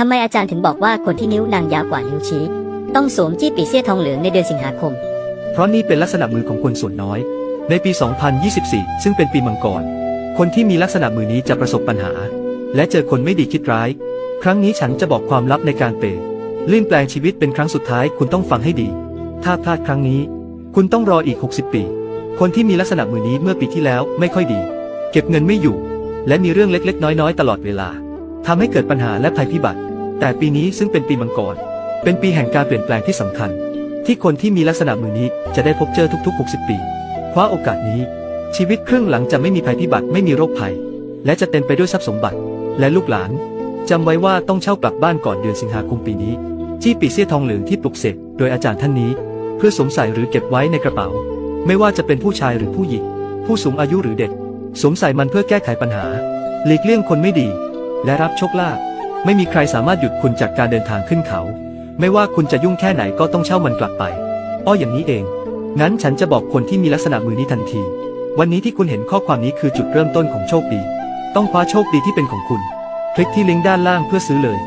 ทำไมอาจารย์ถึงบอกว่าคนที่นิ้วนางยาวกว่านิ้วชี้ ต้องสวมจี้ปีเสี้ยทองเหลืองในเดือนสิงหาคม เพราะนี่เป็นลักษณะมือของคนส่วนน้อย ในปี 2024 ซึ่งเป็นปีมังกร คนที่มีลักษณะมือนี้จะประสบปัญหา และเจอคนไม่ดีคิดร้าย ครั้งนี้ฉันจะบอกความลับในการเปย์ลื่นแปลงชีวิตเป็นครั้งสุดท้ายคุณต้องฟังให้ดี ถ้าพลาดครั้งนี้ คุณต้องรออีก 60 ปี คนที่มีลักษณะมือนี้เมื่อปีที่แล้วไม่ค่อยดี เก็บเงินไม่อยู่ และมีเรื่องเล็กๆ น้อยๆ ตลอดเวลา ทำให้เกิดปัญหาและภัยพิบัติ แต่ปีนี้ซึ่งเป็นปีมังกร เป็นปีแห่งการเปลี่ยนแปลงที่สำคัญ ที่คนที่มีลักษณะมือนี้จะได้พบเจอทุกๆ 60 ปี คว้าโอกาสนี้ ชีวิตครึ่งหลังจะไม่มีภัยพิบัติไม่มีโรคภัย และจะเต็มไปด้วยทรัพย์สมบัติ และลูกหลานจำไว้ว่าต้องเช่ากลับบ้านก่อนเดือนสิงหาคมปีนี้ จี้ปีเสี้ยทองเหลืองที่ปลุกเสกโดยอาจารย์ท่านนี้ เพื่อสวมใส่หรือเก็บไว้ในกระเป๋า ไม่ว่าจะเป็นผู้ชายหรือผู้หญิง ผู้สูงอายุหรือเด็กสวมใส่มันเพื่อแก้ไขปัญหาหลีกเลี่ยงคนไม่ดี และรับโชคลาภไม่มีใครสามารถหยุดคุณจากการเดินทางขึ้นเขา ไม่ว่าคุณจะยุ่งแค่ไหนก็ต้องเช่ามันกลับไปอ้ออย่างนี้เอง งั้นฉันจะบอกคนที่มีลักษณะมือนี้ทันที วันนี้ที่คุณเห็นข้อความนี้คือจุดเริ่มต้นของโชคดี ต้องคว้าโชคดีที่เป็นของคุณ คลิกที่ลิงก์ด้านล่างเพื่อซื้อเลย